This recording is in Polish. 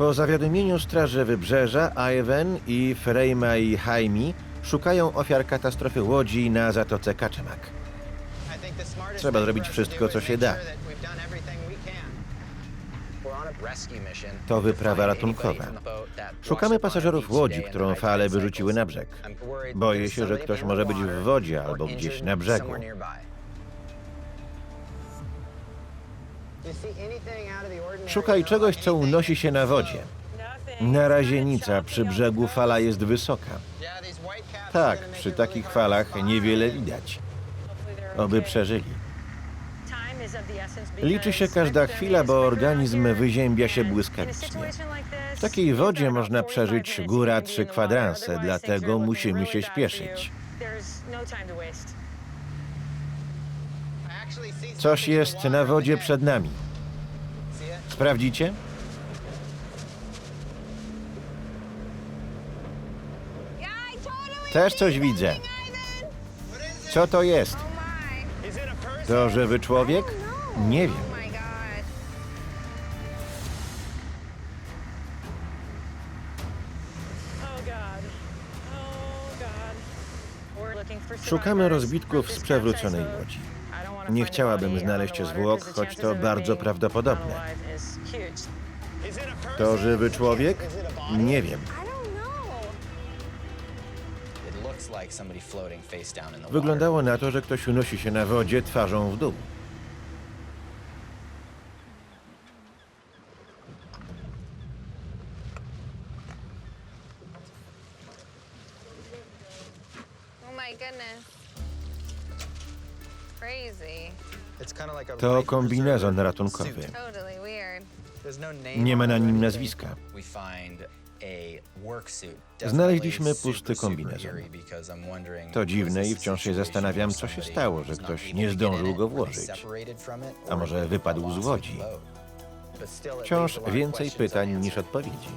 Po zawiadomieniu Straży Wybrzeża, Ivan i Frejma i Jaime szukają ofiar katastrofy łodzi na Zatoce Kaczemack. Trzeba zrobić wszystko, co się da. To wyprawa ratunkowa. Szukamy pasażerów łodzi, którą fale wyrzuciły na brzeg. Boję się, że ktoś może być w wodzie albo gdzieś na brzegu. Szukaj czegoś, co unosi się na wodzie. Na razie nica, przy brzegu fala jest wysoka. Tak, przy takich falach niewiele widać. Oby przeżyli. Liczy się każda chwila, bo organizm wyziębia się błyskawicznie. W takiej wodzie można przeżyć góra trzy kwadranse, dlatego musimy się śpieszyć. Coś jest na wodzie przed nami. Sprawdzicie? Też coś widzę. Co to jest? To żywy człowiek? Nie wiem. Szukamy rozbitków z przewróconej łodzi. Nie chciałabym znaleźć zwłok, choć to bardzo prawdopodobne. To żywy człowiek? Nie wiem. Wyglądało na to, że ktoś unosi się na wodzie twarzą w dół. Oh my goodness. To kombinezon ratunkowy. Totally weird. Nie ma na nim nazwiska. Znaleźliśmy pusty kombinezon. To dziwne i wciąż się zastanawiam, co się stało, że ktoś nie zdążył go włożyć. A może wypadł z łodzi? Wciąż więcej pytań niż odpowiedzi.